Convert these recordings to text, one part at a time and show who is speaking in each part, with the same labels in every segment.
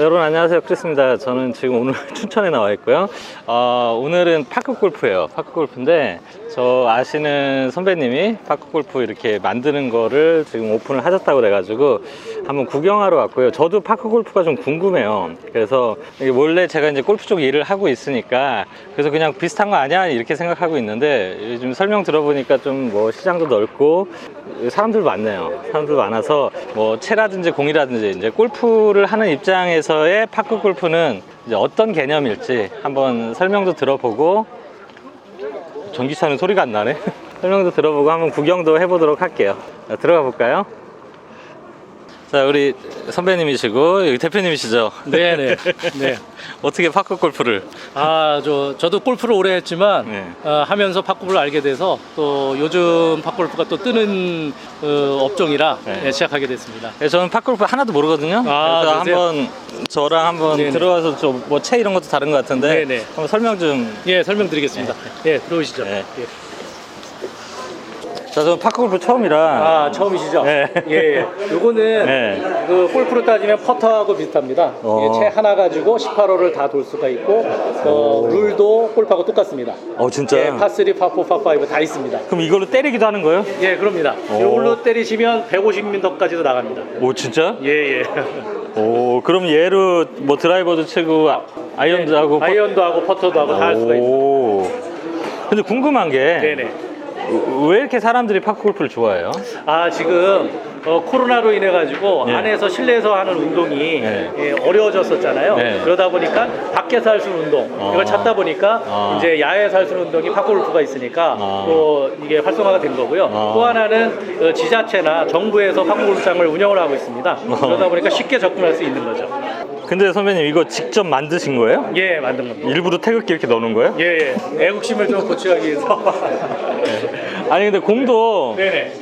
Speaker 1: 여러분 안녕하세요. 크리스입니다. 저는 지금 오늘 춘천에 나와 있고요. 어, 오늘은 파크 골프예요. 파크 골프인데 저 아시는 선배님이 파크 골프 이렇게 만드는 거를 지금 오픈을 하셨다고 그래가지고 한번 구경하러 왔고요. 저도 파크 골프가 좀 궁금해요. 그래서 원래 제가 이제 골프 쪽 일을 하고 있으니까 그래서 그냥 비슷한 거 아니야? 이렇게 생각하고 있는데 요즘 설명 들어보니까 좀 뭐 시장도 넓고 사람들 많네요. 사람들 많아서 뭐 채라든지 공이라든지 이제 골프를 하는 입장에서 의 파크 골프는 어떤 개념일지 한번 설명도 들어보고 전기차는 소리가 안 나네. 설명도 들어보고 한번 구경도 해보도록 할게요. 자, 들어가 볼까요? 자, 우리 선배님이시고 여기 대표님이시죠?
Speaker 2: 네네. 네.
Speaker 1: 어떻게 파크 골프를?
Speaker 2: 아, 저, 저도 골프를 오래 했지만,
Speaker 1: 네.
Speaker 2: 어, 하면서 팝골프를 알게 돼서 또 요즘 팝골프가 또 뜨는 어, 업종이라
Speaker 1: 네.
Speaker 2: 네, 시작하게 됐습니다.
Speaker 1: 네, 저는 파크골프 하나도 모르거든요.
Speaker 2: 아,
Speaker 1: 그래서
Speaker 2: 그러세요?
Speaker 1: 한번 저랑 한번
Speaker 2: 네네.
Speaker 1: 들어가서 좀 뭐 채 이런 것도 다른 것 같은데
Speaker 2: 네네.
Speaker 1: 한번 설명 좀.
Speaker 2: 예, 설명드리겠습니다. 예, 들어오시죠.
Speaker 1: 네.
Speaker 2: 예.
Speaker 1: 자, 저는 파크골프 처음이라.
Speaker 2: 아, 처음이시죠?
Speaker 1: 네.
Speaker 2: 예, 예. 요거는
Speaker 1: 네.
Speaker 2: 그 골프로 따지면 퍼터하고 비슷합니다.
Speaker 1: 어.
Speaker 2: 이게 채 하나 가지고 18호를 다 돌 수가 있고, 어, 룰도 골프하고 똑같습니다.
Speaker 1: 어 진짜.
Speaker 2: 예, 파3, 파4, 파5 다 있습니다.
Speaker 1: 그럼 이걸로 때리기도 하는 거예요?
Speaker 2: 예, 그럽니다.
Speaker 1: 오.
Speaker 2: 이걸로 때리시면 150m까지도 나갑니다.
Speaker 1: 오 진짜?
Speaker 2: 예, 예.
Speaker 1: 오 그럼 얘로 뭐 드라이버도 치고 아- 아이언도 하고. 퍼-
Speaker 2: 아이언도 하고 퍼터도 하고 다 할 수가 있습니다.
Speaker 1: 오. 근데 궁금한
Speaker 2: 게왜네 네.
Speaker 1: 이렇게 사람들이 파크 골프를 좋아해요?
Speaker 2: 아 지금 어, 코로나로 인해 가지고
Speaker 1: 네.
Speaker 2: 안에서 실내에서 하는 운동이
Speaker 1: 네.
Speaker 2: 예, 어려워졌었잖아요.
Speaker 1: 네.
Speaker 2: 그러다 보니까 밖에서 할 수 있는 운동
Speaker 1: 어.
Speaker 2: 이걸 찾다 보니까
Speaker 1: 어.
Speaker 2: 이제 야외에서 할 수 있는 운동이 파크 골프가 있으니까
Speaker 1: 어.
Speaker 2: 또 이게 활성화가 된 거고요.
Speaker 1: 어.
Speaker 2: 또 하나는 어, 지자체나 정부에서 파크 골프장을 운영을 하고 있습니다.
Speaker 1: 어.
Speaker 2: 그러다 보니까 쉽게 접근할 수 있는 거죠.
Speaker 1: 근데 선배님 이거 직접 만드신 거예요?
Speaker 2: 예, 만든 겁니다.
Speaker 1: 일부러 태극기 이렇게 넣는 거예요?
Speaker 2: 예, 예. 애국심을 좀 고취하기 위해서.
Speaker 1: 아니 근데 공도
Speaker 2: 네네.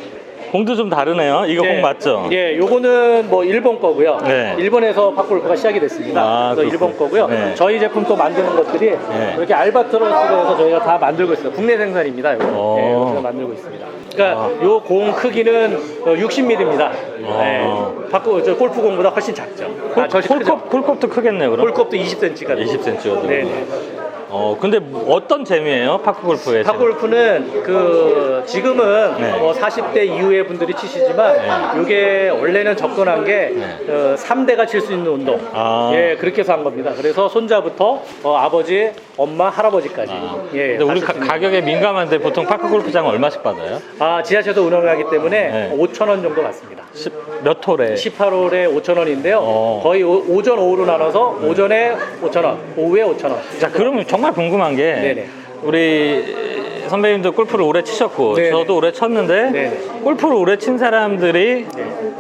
Speaker 1: 공도 좀 다르네요. 이거 공 맞죠?
Speaker 2: 예, 요거는 뭐 일본 거고요.
Speaker 1: 네.
Speaker 2: 일본에서 팝골프가 시작이 됐습니다.
Speaker 1: 아,
Speaker 2: 그래서 일본
Speaker 1: 그렇군요.
Speaker 2: 거고요.
Speaker 1: 네.
Speaker 2: 저희 제품 또 만드는 것들이
Speaker 1: 네.
Speaker 2: 이렇게 알바트로스에서 저희가 다 만들고 있어요. 국내 생산입니다. 이거.
Speaker 1: 어.
Speaker 2: 예, 여기서 만들고 있습니다. 그러니까
Speaker 1: 아.
Speaker 2: 요공 크기는 60mm입니다.
Speaker 1: 어.
Speaker 2: 네. 바꾸 저 골프 공보다 훨씬 작죠.
Speaker 1: 홀,
Speaker 2: 아, 저
Speaker 1: 홀컵, 홀컵도 크겠네요, 그럼?
Speaker 2: 홀컵도 20cm가
Speaker 1: 20cm거든요.
Speaker 2: 네. 네.
Speaker 1: 어, 근데 어떤 재미예요? 파크 골프의 재미?
Speaker 2: 팝골프는 그 지금은
Speaker 1: 네.
Speaker 2: 뭐 40대 이후의 분들이 치시지만 이게 원래는 접근한 게
Speaker 1: 네.
Speaker 2: 어, 3대가 칠 수 있는 운동.
Speaker 1: 아.
Speaker 2: 예, 그렇게 해서 한 겁니다. 그래서 손자부터 어, 아버지, 엄마, 할아버지까지. 예.
Speaker 1: 근데 우리 가. 가격에 민감한데 보통 파크 골프장은 얼마씩 받아요?
Speaker 2: 아, 지하철도 운영을 하기 때문에
Speaker 1: 네.
Speaker 2: 5천 원 정도 받습니다.
Speaker 1: 10, 몇 홀에?
Speaker 2: 18홀에 5천 원인데요.
Speaker 1: 어.
Speaker 2: 거의 오, 전 오후로 나눠서 오전에 5천 원, 오후에 5천 원.
Speaker 1: 자, 그러면 정말 궁금한 게
Speaker 2: 네네.
Speaker 1: 우리 선배님도 골프를 오래 치셨고
Speaker 2: 네네.
Speaker 1: 저도 오래 쳤는데
Speaker 2: 네네.
Speaker 1: 골프를 오래 친 사람들이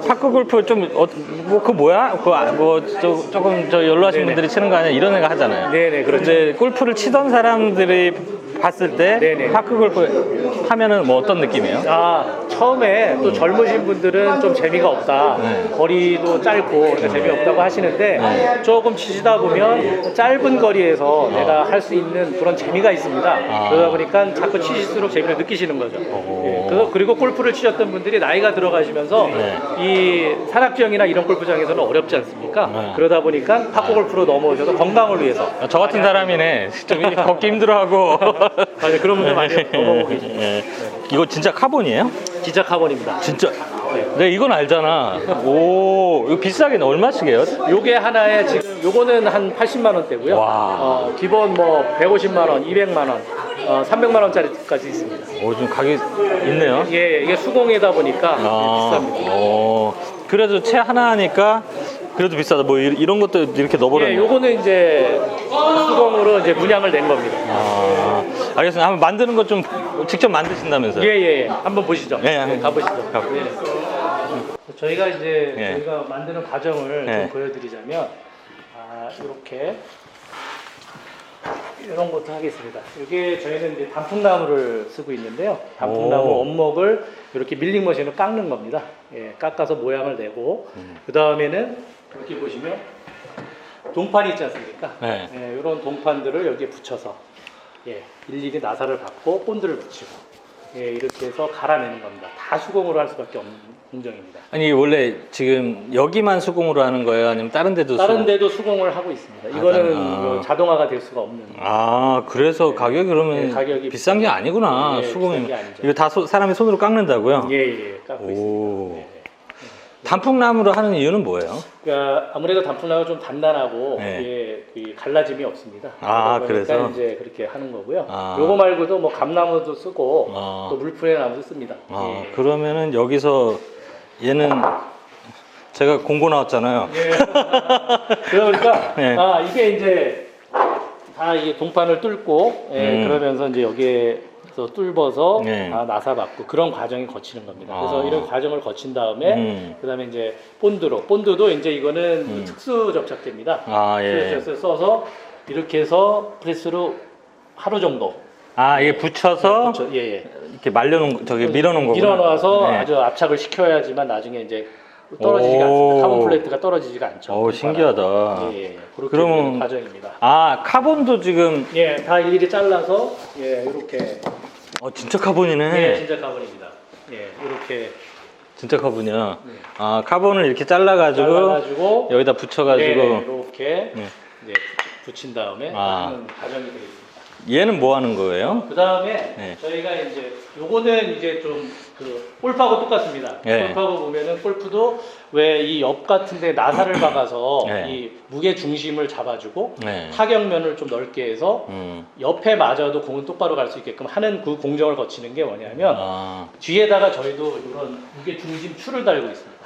Speaker 1: 파크 골프 좀 뭐 그 뭐야? 그뭐 조금 저 연로하신. 분들이 치는 거 아니야? 이런 애가 하잖아요.
Speaker 2: 네네, 그렇죠.
Speaker 1: 근데 골프를 치던 사람들이 봤을 때
Speaker 2: 네네.
Speaker 1: 파크 골프 하면은 뭐 어떤 느낌이에요?
Speaker 2: 아 처음에 또 젊으신 분들은 좀 재미가 없다
Speaker 1: 네.
Speaker 2: 거리도 짧고 그러니까 재미없다고 하시는데
Speaker 1: 네.
Speaker 2: 조금 치시다 보면 짧은 거리에서 내가 할 수 있는 그런 재미가 있습니다
Speaker 1: 아.
Speaker 2: 그러다 보니까 자꾸 치실수록 재미를 느끼시는 거죠
Speaker 1: 오.
Speaker 2: 예, 그리고 골프를 치셨던 분들이 나이가 들어가시면서
Speaker 1: 네.
Speaker 2: 이 산악지형이나 이런 골프장에서는 어렵지 않습니까
Speaker 1: 네.
Speaker 2: 그러다 보니까 파크 골프로 넘어오셔서 건강을 위해서
Speaker 1: 아, 저 같은 사람이네. 좀 걷기 힘들어하고.
Speaker 2: 아, 네, 그런 분들 많이 넘어오고 계십니다
Speaker 1: 예. 이거 진짜 카본이에요?
Speaker 2: 기자 카본입니다
Speaker 1: 진짜. 네, 이건 알잖아. 오, 이거 비싸긴 얼마씩이에요?
Speaker 2: 요게 하나에 지금 요거는 한 80만 원대고요.
Speaker 1: 와.
Speaker 2: 어, 기본 뭐 150만 원, 200만 원, 어, 300만 원짜리까지 있습니다.
Speaker 1: 오, 좀 가격이 있네요.
Speaker 2: 이게 이게 수공이다 보니까
Speaker 1: 아,
Speaker 2: 비쌉니다.
Speaker 1: 오. 그래도 채 하나 하니까 그래도 비싸다. 뭐 이- 이런 것도 이렇게 넣어버렸네.
Speaker 2: 예, 요거는 이제 수공으로 이제 문양을 낸 겁니다.
Speaker 1: 아, 알겠습니다. 한번 만드는 것 좀 직접 만드신다면서요?
Speaker 2: 예, 예, 예. 한번 보시죠.
Speaker 1: 예, 예.
Speaker 2: 네, 가보시죠.
Speaker 1: 가-
Speaker 2: 예. 저희가 이제
Speaker 1: 예.
Speaker 2: 저희가 만드는 과정을
Speaker 1: 예.
Speaker 2: 좀 보여드리자면 아, 이렇게 이런 것도 하겠습니다. 이게 저희는 이제 단풍나무를 쓰고 있는데요. 단풍나무
Speaker 1: 오.
Speaker 2: 원목을 이렇게 밀링 머신으로 깎는 겁니다. 예, 깎아서 모양을 내고
Speaker 1: 음.
Speaker 2: 그 다음에는 이렇게 보시면 동판이 있지 않습니까?
Speaker 1: 네.
Speaker 2: 예, 이런 동판들을 여기에 붙여서 예, 일일이 나사를 받고 본드를 붙이고 예, 이렇게 해서 갈아내는 겁니다. 다 수공으로 할 수밖에 없는 공정입니다.
Speaker 1: 아니 원래 지금 여기만 수공으로 하는 거예요? 아니면 다른 데도
Speaker 2: 다른
Speaker 1: 수공?
Speaker 2: 데도 수공을 하고 있습니다.
Speaker 1: 아,
Speaker 2: 이거는
Speaker 1: 아.
Speaker 2: 뭐 자동화가 될 수가 없는.
Speaker 1: 아 그래서 가격이 그러면
Speaker 2: 네, 가격이
Speaker 1: 비싼 게 아니구나
Speaker 2: 예,
Speaker 1: 수공이
Speaker 2: 비싼 게 아니죠.
Speaker 1: 이거 다 소- 사람이 손으로 깎는다고요?
Speaker 2: 예, 예, 깎고
Speaker 1: 오.
Speaker 2: 있습니다. 네, 네.
Speaker 1: 단풍나무로 하는 이유는 뭐예요?
Speaker 2: 그러니까 아무래도 단풍나무 좀 단단하고
Speaker 1: 네.
Speaker 2: 예, 그 갈라짐이 없습니다.
Speaker 1: 아, 그래서?
Speaker 2: 이제 그렇게 하는 거고요.
Speaker 1: 아.
Speaker 2: 요거 말고도 뭐 감나무도 쓰고
Speaker 1: 아.
Speaker 2: 또 물풀의 나무도 씁니다.
Speaker 1: 아,
Speaker 2: 예.
Speaker 1: 그러면은 여기서 얘는 제가 공고 나왔잖아요.
Speaker 2: 예. 그러니까
Speaker 1: 네.
Speaker 2: 아 이게 이제 다 이게 동판을 뚫고 예,
Speaker 1: 음.
Speaker 2: 그러면서 이제 여기에 서 뚫어서
Speaker 1: 네.
Speaker 2: 다 나사받고 그런 과정이 거치는 겁니다. 그래서
Speaker 1: 아.
Speaker 2: 이런 과정을 거친 다음에
Speaker 1: 음.
Speaker 2: 그다음에 이제 본드로 본드도 이제 이거는
Speaker 1: 음.
Speaker 2: 특수 접착제입니다.
Speaker 1: 아 예.
Speaker 2: 프레스를 써서 이렇게 해서 프레스로 하루 정도
Speaker 1: 아 이게 붙여서
Speaker 2: 그렇죠. 예, 예.
Speaker 1: 이렇게 말려놓은 저기 밀어놓은 거구나.
Speaker 2: 밀어놔서
Speaker 1: 네.
Speaker 2: 아주 압착을 시켜야지만 나중에 이제 떨어지지가
Speaker 1: 오.
Speaker 2: 않습니다. 카본 플레이트가 떨어지지가 않죠.
Speaker 1: 오 신기하다.
Speaker 2: 예, 예. 그렇게
Speaker 1: 그러면-
Speaker 2: 과정입니다.
Speaker 1: 아 카본도 지금
Speaker 2: 예, 다 일일이 잘라서 예, 이렇게
Speaker 1: 어 진짜 카본이네.
Speaker 2: 예, 진짜 카본입니다. 예, 이렇게
Speaker 1: 진짜 카본이야.
Speaker 2: 네.
Speaker 1: 아 카본을 이렇게 잘라가지고
Speaker 2: 잘라가지고
Speaker 1: 여기다 붙여가지고
Speaker 2: 예, 이렇게
Speaker 1: 네.
Speaker 2: 이제 붙인 다음에
Speaker 1: 아.
Speaker 2: 하는 과정이 되겠습니다.
Speaker 1: 얘는 뭐 하는 거예요?
Speaker 2: 그 다음에
Speaker 1: 네.
Speaker 2: 저희가 이제 요거는 이제 좀 그 골프하고 똑같습니다.
Speaker 1: 네.
Speaker 2: 골프하고 보면은 골프도 왜 이 옆 같은데 나사를 박아서
Speaker 1: 네.
Speaker 2: 이 무게 중심을 잡아주고
Speaker 1: 네.
Speaker 2: 타격면을 좀 넓게 해서
Speaker 1: 음.
Speaker 2: 옆에 맞아도 공은 똑바로 갈 수 있게끔 하는 그 공정을 거치는 게 뭐냐면
Speaker 1: 아.
Speaker 2: 뒤에다가 저희도 이런 무게 중심 추를 달고 있습니다.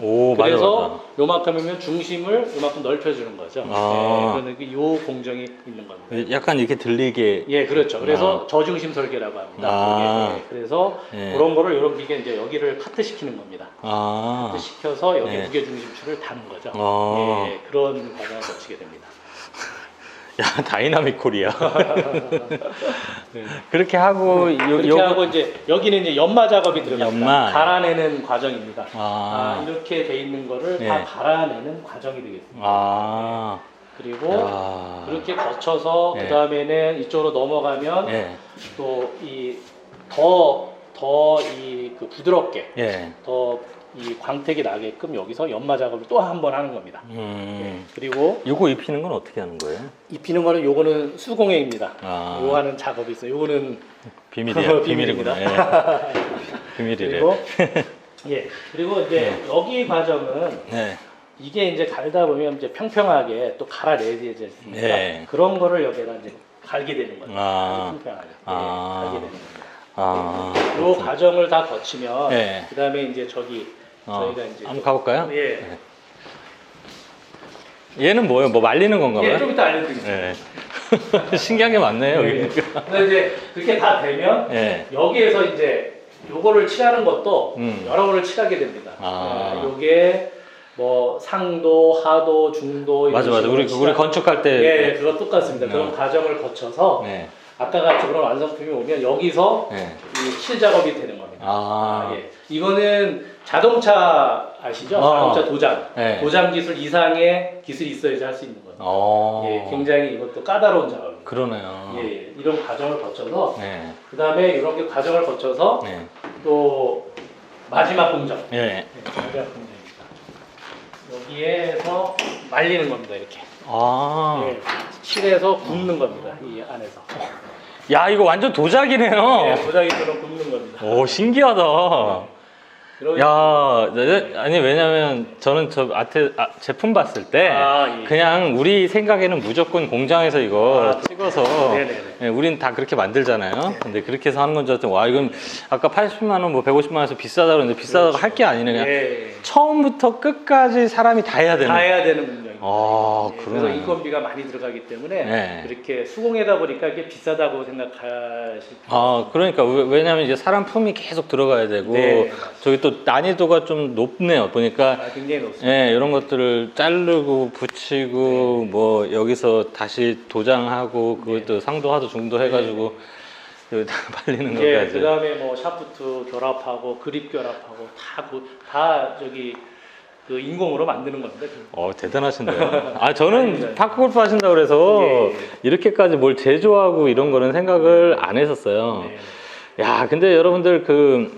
Speaker 1: 오
Speaker 2: 그래서
Speaker 1: 맞아.
Speaker 2: 요만큼이면 중심을 요만큼 넓혀주는 거죠.
Speaker 1: 아.
Speaker 2: 네, 그요 공정이 있는 겁니다.
Speaker 1: 약간 이렇게 들리게.
Speaker 2: 예, 그렇죠. 그래서 저중심 설계라고 합니다.
Speaker 1: 아.
Speaker 2: 예, 그래서
Speaker 1: 예.
Speaker 2: 그런 거를 이런 기계 이제 여기를 카트 시키는 겁니다.
Speaker 1: 아.
Speaker 2: 카트 시켜서 여기
Speaker 1: 네.
Speaker 2: 무게 중심추를 다는 거죠.
Speaker 1: 아.
Speaker 2: 예, 그런 과정을 거치게 됩니다.
Speaker 1: 야 다이나믹 코리아.
Speaker 2: 네.
Speaker 1: 그렇게 하고 요, 요거-
Speaker 2: 하고 이제 여기는 이제 연마 작업이 들어갑니다.
Speaker 1: 연마.
Speaker 2: 갈아내는 과정입니다.
Speaker 1: 아.
Speaker 2: 아, 이렇게 돼 있는 거를
Speaker 1: 네.
Speaker 2: 다 갈아내는 과정이 되겠습니다.
Speaker 1: 아.
Speaker 2: 그리고
Speaker 1: 야.
Speaker 2: 그렇게 거쳐서
Speaker 1: 네.
Speaker 2: 그 다음에는 이쪽으로 넘어가면
Speaker 1: 예.
Speaker 2: 또 이 더 더 이 그 부드럽게
Speaker 1: 예.
Speaker 2: 더 이 광택이 나게끔 여기서 연마 작업을 또 한 번 하는 겁니다.
Speaker 1: 음.
Speaker 2: 그리고
Speaker 1: 요거 입히는 건 어떻게 하는 거예요?
Speaker 2: 입히는 거는 요거는 수공예입니다.
Speaker 1: 아.
Speaker 2: 요 하는 작업이 있어요. 요거는
Speaker 1: 비밀이야.
Speaker 2: 비밀입니다.
Speaker 1: 비밀이구나. 예. 비밀이래.
Speaker 2: 그리고 예 그리고 이제 여기 과정은
Speaker 1: 네.
Speaker 2: 이게 이제 갈다 보면 이제 평평하게 또 갈아내야 되지 않습니까?
Speaker 1: 네.
Speaker 2: 그런 거를 여기다 이제 갈게 되는 거죠.
Speaker 1: 아.
Speaker 2: 평평하게 예,
Speaker 1: 아.
Speaker 2: 갈게 되는 겁니다.
Speaker 1: 아.
Speaker 2: 요 과정을 다 거치면
Speaker 1: 네.
Speaker 2: 그다음에 이제 저기
Speaker 1: 어.
Speaker 2: 저희가 이제
Speaker 1: 한번
Speaker 2: 또-
Speaker 1: 가볼까요?
Speaker 2: 예.
Speaker 1: 얘는 뭐예요? 뭐 말리는 건가 봐요?
Speaker 2: 예, 좀 이따 알려드리겠습니다.
Speaker 1: 네. 신기한 게 많네요,
Speaker 2: 예.
Speaker 1: 여기.
Speaker 2: 근데 이제 그렇게 다 되면
Speaker 1: 예.
Speaker 2: 여기에서 이제 요거를 칠하는 것도
Speaker 1: 음.
Speaker 2: 여러 번을 칠하게 됩니다.
Speaker 1: 아.
Speaker 2: 예, 요게 뭐 상도, 하도, 중도 이런
Speaker 1: 맞아, 맞아.
Speaker 2: 식으로
Speaker 1: 우리, 우리
Speaker 2: 칠하-
Speaker 1: 건축할 때.
Speaker 2: 예, 그거 똑같습니다. 그런
Speaker 1: 어.
Speaker 2: 과정을 거쳐서
Speaker 1: 네.
Speaker 2: 아까 같이 그런 완성품이 오면 여기서
Speaker 1: 네.
Speaker 2: 이칠 작업이 되는 겁니다.
Speaker 1: 아.
Speaker 2: 예. 이거는 자동차 아시죠?
Speaker 1: 어.
Speaker 2: 자동차 도장.
Speaker 1: 네.
Speaker 2: 도장 기술 이상의 기술이 있어야지 할 수 있는 거죠.
Speaker 1: 어.
Speaker 2: 예, 굉장히 이것도 까다로운 작업입니다.
Speaker 1: 그러네요.
Speaker 2: 예, 예. 이런 과정을 거쳐서
Speaker 1: 네.
Speaker 2: 그 다음에 이런 게 과정을 거쳐서
Speaker 1: 네.
Speaker 2: 또 마지막 공정.
Speaker 1: 예.
Speaker 2: 네, 마지막 공정입니다. 여기에서 말리는 겁니다. 이렇게.
Speaker 1: 아.
Speaker 2: 예, 칠해서 굽는 겁니다. 이 안에서.
Speaker 1: 야, 이거 완전 도자기네요.
Speaker 2: 예, 도자기처럼 굽는 겁니다.
Speaker 1: 오, 신기하다. 야, 네, 아니 왜냐면 저는 저 아트 아, 제품 봤을 때
Speaker 2: 아, 예.
Speaker 1: 그냥 우리 생각에는 무조건 공장에서 이거
Speaker 2: 아,
Speaker 1: 찍어서
Speaker 2: 네네네.
Speaker 1: 예, 우린 다 그렇게 만들잖아요. 근데 그렇게 해서 하는 건 줄 알았더니 와 이건 아까 80만 원, 뭐 150만 원에서 비싸다 그러는데 비싸다고 할 게 아니네. 그냥
Speaker 2: 예,
Speaker 1: 처음부터 끝까지 사람이 다 해야 되는.
Speaker 2: 다 해야 되는 문명입니다.
Speaker 1: 아,
Speaker 2: 예,
Speaker 1: 그러네.
Speaker 2: 그래서 인건비가 많이 들어가기 때문에
Speaker 1: 네.
Speaker 2: 그렇게 수공해다 보니까 이게 비싸다고 생각하실
Speaker 1: 아, 그러니까 왜- 왜냐면 이제 사람 품이 계속 들어가야 되고
Speaker 2: 네.
Speaker 1: 저기 또 난이도가 좀 높네요. 보니까
Speaker 2: 아, 굉장히 높습니다.
Speaker 1: 예, 이런 것들을 자르고 붙이고 뭐 여기서 다시 도장하고 그것도 상도하도 중도 해가지고 여기다 발리는
Speaker 2: 예,
Speaker 1: 것까지.
Speaker 2: 그 다음에 뭐 샤프트 결합하고 그립 결합하고 다, 그- 다 저기 그 인공으로 만드는 건데. 그-
Speaker 1: 어 대단하신데요. 아 저는. 파크 골프 하신다 그래서
Speaker 2: 예, 예.
Speaker 1: 이렇게까지 뭘 제조하고 이런 거는 생각을 안 했었어요.
Speaker 2: 네.
Speaker 1: 야, 근데 여러분들 그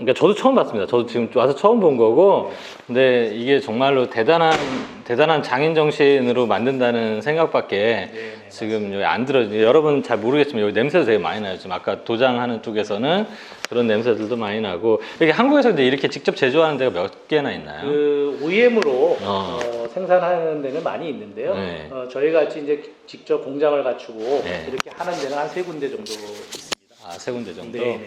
Speaker 1: 그러니까 저도 처음 봤습니다. 저도 지금 와서 처음 본 거고, 근데 이게 정말로 대단한 대단한 장인 정신으로 만든다는 생각밖에
Speaker 2: 네,
Speaker 1: 지금 여기 안 들어. 여러분 잘 모르겠지만 여기 냄새도 되게 많이 나요. 지금 아까 도장하는 쪽에서는 그런 냄새들도 많이 나고. 이게 한국에서 이제 이렇게 직접 제조하는 데가 몇 개나 있나요?
Speaker 2: 그 OEM으로
Speaker 1: 어.
Speaker 2: 생산하는 데는 많이 있는데요.
Speaker 1: 네.
Speaker 2: 어, 저희 같이 이제 직접 공장을 갖추고
Speaker 1: 네.
Speaker 2: 이렇게 하는 데는 한 세 군데 정도 있습니다.
Speaker 1: 아, 세 군데 정도.
Speaker 2: 네, 네.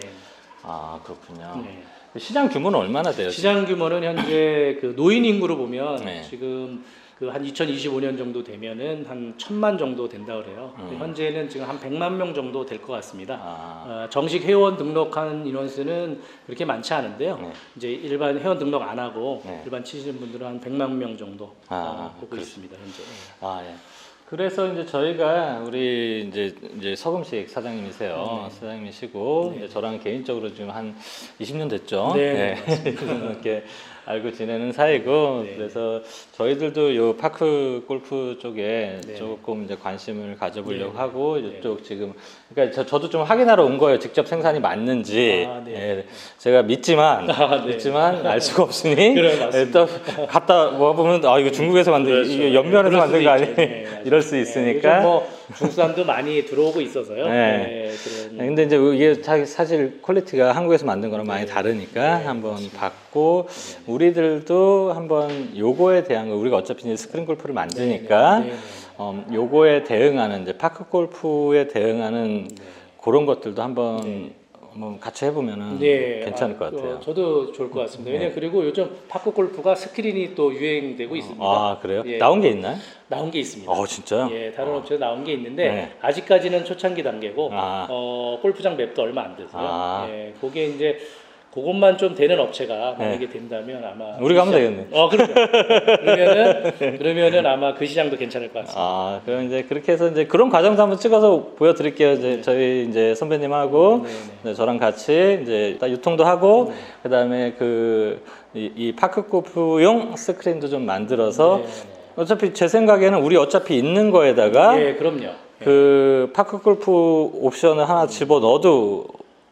Speaker 1: 아, 그렇군요.
Speaker 2: 네.
Speaker 1: 시장 규모는 얼마나 돼요?
Speaker 2: 시장 규모는 현재 그 노인 인구로 보면
Speaker 1: 네.
Speaker 2: 지금 그 한 2025년 정도 되면은 한 천만 정도 된다 그래요.
Speaker 1: 음.
Speaker 2: 현재는 지금 한 100만 명 정도 될 것 같습니다.
Speaker 1: 아,
Speaker 2: 어, 정식 회원 등록한 인원수는 그렇게 많지 않은데요.
Speaker 1: 네.
Speaker 2: 이제 일반 회원 등록 안 하고
Speaker 1: 네.
Speaker 2: 일반 치시는 분들은 한 100만 명 정도
Speaker 1: 아,
Speaker 2: 어, 보고
Speaker 1: 그렇-
Speaker 2: 있습니다. 현재.
Speaker 1: 아, 예. 그래서 이제 저희가 우리 이제 이제 서금식 사장님이세요. 사장님이시고 이제 저랑 개인적으로 지금 한 20년 됐죠.
Speaker 2: 네,
Speaker 1: 이렇게 알고 지내는 사이고
Speaker 2: 네.
Speaker 1: 그래서 저희들도 요 파크 골프 쪽에
Speaker 2: 네.
Speaker 1: 조금 이제 관심을 가져보려고
Speaker 2: 네.
Speaker 1: 하고
Speaker 2: 네.
Speaker 1: 이쪽 지금 그러니까 저, 저도 좀 확인하러 온 거예요. 직접 생산이 맞는지.
Speaker 2: 아, 네.
Speaker 1: 예, 제가 믿지만
Speaker 2: 아, 네.
Speaker 1: 믿지만 알 수가 없으니
Speaker 2: 그래, 맞습니다.
Speaker 1: 일단 갔다 와 보면 아 이거 중국에서 만든
Speaker 2: 그렇죠.
Speaker 1: 이게 연면에서
Speaker 2: 그럴
Speaker 1: 만든
Speaker 2: 수도
Speaker 1: 거 아니?
Speaker 2: 있죠. 네, 맞아요.
Speaker 1: 이럴 수
Speaker 2: 네,
Speaker 1: 있으니까.
Speaker 2: 요즘 뭐 중산도 많이 들어오고 있어서요.
Speaker 1: 네.
Speaker 2: 네, 그런
Speaker 1: 네, 근데 이제 이게 자- 사실 퀄리티가 한국에서 만든 거랑 많이
Speaker 2: 네.
Speaker 1: 다르니까
Speaker 2: 네,
Speaker 1: 한번. 봤고 우리들도 한번 요거에 대한 거 우리가 어차피 이제 스크린 골프를 만드니까
Speaker 2: 네, 네, 네.
Speaker 1: 어, 요거에 대응하는 이제 파크 골프에 대응하는 그런 것들도 한번
Speaker 2: 네.
Speaker 1: 뭐 같이 해보면은
Speaker 2: 네,
Speaker 1: 괜찮을
Speaker 2: 아,
Speaker 1: 것 같아요.
Speaker 2: 어, 저도 좋을 것 같습니다. 왜냐
Speaker 1: 네.
Speaker 2: 면 그리고 요즘 파크 골프가 스크린이 또 유행되고 있습니다.
Speaker 1: 아 그래요?
Speaker 2: 예.
Speaker 1: 나온 게 있나요?
Speaker 2: 나온 게 있습니다.
Speaker 1: 어 진짜요?
Speaker 2: 예, 다른 업체에 나온 게 있는데
Speaker 1: 네.
Speaker 2: 아직까지는 초창기 단계고
Speaker 1: 아.
Speaker 2: 어, 골프장 맵도 얼마 안 돼서요.
Speaker 1: 아.
Speaker 2: 예, 그게 이제 그것만 좀 되는 업체가
Speaker 1: 네.
Speaker 2: 만약에 된다면 아마
Speaker 1: 우리가 하면
Speaker 2: 그
Speaker 1: 되겠네.
Speaker 2: 어, 그럼요. 그러면은 그러면은 아마 그 시장도 괜찮을 것 같습니다.
Speaker 1: 아, 그럼 이제 그렇게 해서 이제 그런 과정도 한번 찍어서 보여드릴게요. 이제 저희 이제 선배님하고
Speaker 2: 네, 네.
Speaker 1: 네, 저랑 같이 이제 다 유통도 하고 그다음에 그 이 이 파크 골프용 스크린도 좀 만들어서
Speaker 2: 네, 네.
Speaker 1: 어차피 제 생각에는 우리 어차피 있는 거에다가
Speaker 2: 예, 그럼요.
Speaker 1: 그 파크 골프 옵션을 하나 집어 넣어도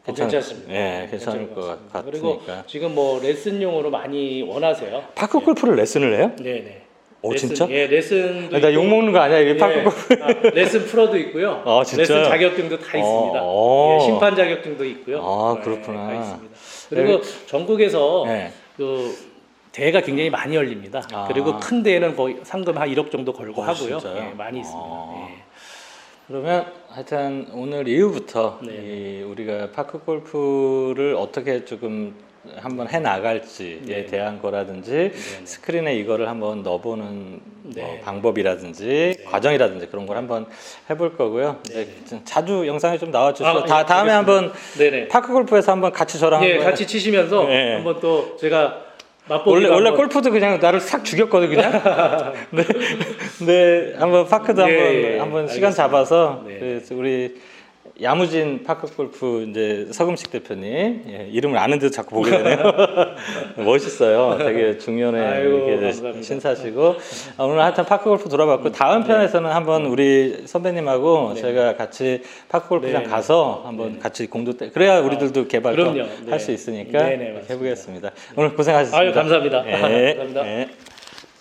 Speaker 1: 괜찮,
Speaker 2: 괜찮습니다.
Speaker 1: 예, 괜찮을
Speaker 2: 괜찮을
Speaker 1: 것.
Speaker 2: 그리고
Speaker 1: 같으니까.
Speaker 2: 지금 뭐 레슨용으로 많이 원하세요.
Speaker 1: 파크 골프를 레슨을 해요?
Speaker 2: 네, 네.
Speaker 1: 오,
Speaker 2: 레슨,
Speaker 1: 진짜?
Speaker 2: 예, 레슨도
Speaker 1: 나욕 먹는 거 아니야? 이게
Speaker 2: 예,
Speaker 1: 파크 골프.
Speaker 2: 아, 레슨 프로도 있고요.
Speaker 1: 아, 진짜요?
Speaker 2: 레슨 자격증도 다 있습니다.
Speaker 1: 어.
Speaker 2: 예, 심판 자격증도 있고요.
Speaker 1: 아,
Speaker 2: 네,
Speaker 1: 그렇구나.
Speaker 2: 다 있습니다. 그리고 전국에서
Speaker 1: 네.
Speaker 2: 그 대회가 굉장히 많이 열립니다.
Speaker 1: 아.
Speaker 2: 그리고 큰 대회는 거의 상금 한 1억 정도 걸고
Speaker 1: 어,
Speaker 2: 하고요. 예, 많이 있습니다.
Speaker 1: 아.
Speaker 2: 예.
Speaker 1: 그러면 하여튼 오늘 이후부터
Speaker 2: 네.
Speaker 1: 이 우리가 파크 골프를 어떻게 조금 한번 해 나갈지에
Speaker 2: 네.
Speaker 1: 대한 거라든지
Speaker 2: 네.
Speaker 1: 스크린에 이거를 한번 넣어보는 뭐
Speaker 2: 네.
Speaker 1: 방법이라든지 과정이라든지 그런 걸 한번 해볼 거고요.
Speaker 2: 네.
Speaker 1: 좀 자주 영상에 좀 나와주시고
Speaker 2: 아,
Speaker 1: 다,
Speaker 2: 예,
Speaker 1: 다음에. 한번. 파크 골프에서 한번 같이 저랑
Speaker 2: 예,
Speaker 1: 한번
Speaker 2: 같이 치시면서
Speaker 1: 네.
Speaker 2: 한번 또 제가
Speaker 1: 원래 원래 골프도 그냥 나를 싹 죽였거든 그냥. 네, 네 한번 파크도
Speaker 2: 예,
Speaker 1: 한번
Speaker 2: 예,
Speaker 1: 한번 시간
Speaker 2: 알겠습니다.
Speaker 1: 잡아서
Speaker 2: 네.
Speaker 1: 그래서 우리 야무진 파크 골프 이제 서금식 대표님 예, 이름을 아는데도 자꾸 보게 되네요. 멋있어요. 되게 중년에 이렇게. 신사시고 아, 오늘 하여튼 파크 골프 돌아봤고 다음 편에서는 한번 우리 선배님하고
Speaker 2: 네.
Speaker 1: 저희가 같이 파크 골프장
Speaker 2: 네.
Speaker 1: 가서 한번 같이 공도 때 그래야 우리들도 개발
Speaker 2: 그럼요.
Speaker 1: 할수
Speaker 2: 네.
Speaker 1: 있으니까
Speaker 2: 네, 네.
Speaker 1: 해보겠습니다. 오늘 고생하셨습니다.
Speaker 2: 아유, 감사합니다.
Speaker 1: 네,
Speaker 2: 감사합니다.
Speaker 1: 네.